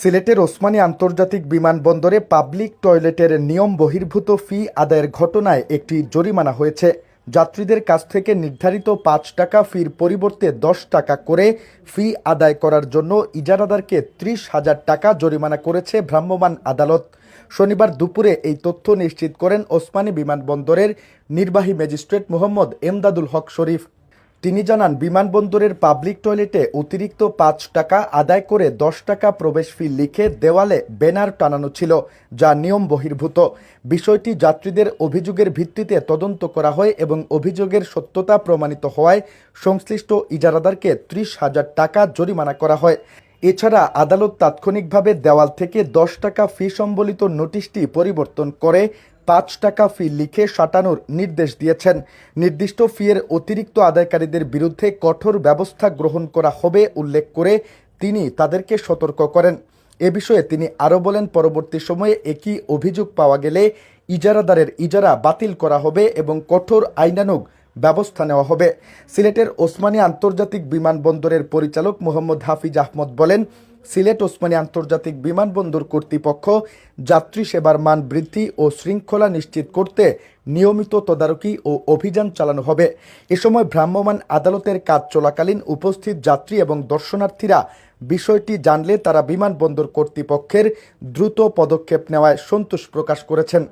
সিলেটের ওসমানী আন্তর্জাতিক বিমানবন্দরে পাবলিক টয়লেটের নিয়ম বহির্ভূত ফি আদায়ের ঘটনায় একটি জরিমানা হয়েছে। যাত্রীদের কাছ থেকে নির্ধারিত পাঁচ টাকা ফির পরিবর্তে দশ টাকা করে ফি আদায় করার জন্য ইজারাদারকে ত্রিশ হাজার টাকা জরিমানা করেছে ভ্রাম্যমাণ আদালত। শনিবার দুপুরে এই তথ্য নিশ্চিত করেন ওসমানী বিমানবন্দরের নির্বাহী ম্যাজিস্ট্রেট মোহাম্মদ এমদাদুল হক শরীফ। তিনি জানান, বিমানবন্দরের পাবলিক টয়লেটে অতিরিক্ত পাঁচ টাকা আদায় করে দশ টাকা প্রবেশ ফি লিখে দেওয়ালে ব্যানার টানানো ছিল, যা নিয়ম বহির্ভূত। বিষয়টি যাত্রীদের অভিযোগের ভিত্তিতে তদন্ত করা হয় এবং অভিযোগের সত্যতা প্রমাণিত হওয়ায় সংশ্লিষ্ট ইজারাদারকে ত্রিশ হাজার টাকা জরিমানা করা হয়। এছাড়া আদালত তাৎক্ষণিকভাবে দেওয়াল থেকে দশ টাকা ফি সম্বলিত নোটিশটি পরিবর্তন করে পাঁচ টাকা ফি লিখে সাটানোর নির্দেশ দিয়েছেন। নির্দিষ্ট ফিয়ের অতিরিক্ত আদায়কারীদের বিরুদ্ধে কঠোর ব্যবস্থা গ্রহণ করা হবে উল্লেখ করে তিনি তাদেরকে সতর্ক করেন। এ বিষয়ে তিনি আরও বলেন, পরবর্তী সময়ে একই অভিযোগ পাওয়া গেলে ইজারাদারের ইজারা বাতিল করা হবে এবং কঠোর আইনানুগ ব্যবস্থা নেওয়া হবে। সিলেটের ওসমানী আন্তর্জাতিক বিমানবন্দরের পরিচালক মোহাম্মদ হাফিজ আহমদ বলেন সিলেট ওসমানী আন্তর্জাতিক বিমানবন্দর কর্তৃপক্ষ যাত্রী সেবার মান বৃদ্ধি ও শৃঙ্খলা নিশ্চিত করতে নিয়মিত তদারকি ও অভিযান চালানো হবে। এ সময় ভ্রাম্যমাণ আদালতের কাজ চলাকালীন উপস্থিত যাত্রী এবং দর্শনার্থীরা বিষয়টি জানলে তারা বিমানবন্দর কর্তৃপক্ষের দ্রুত পদক্ষেপ নেওয়ায় সন্তোষ প্রকাশ করেছেন।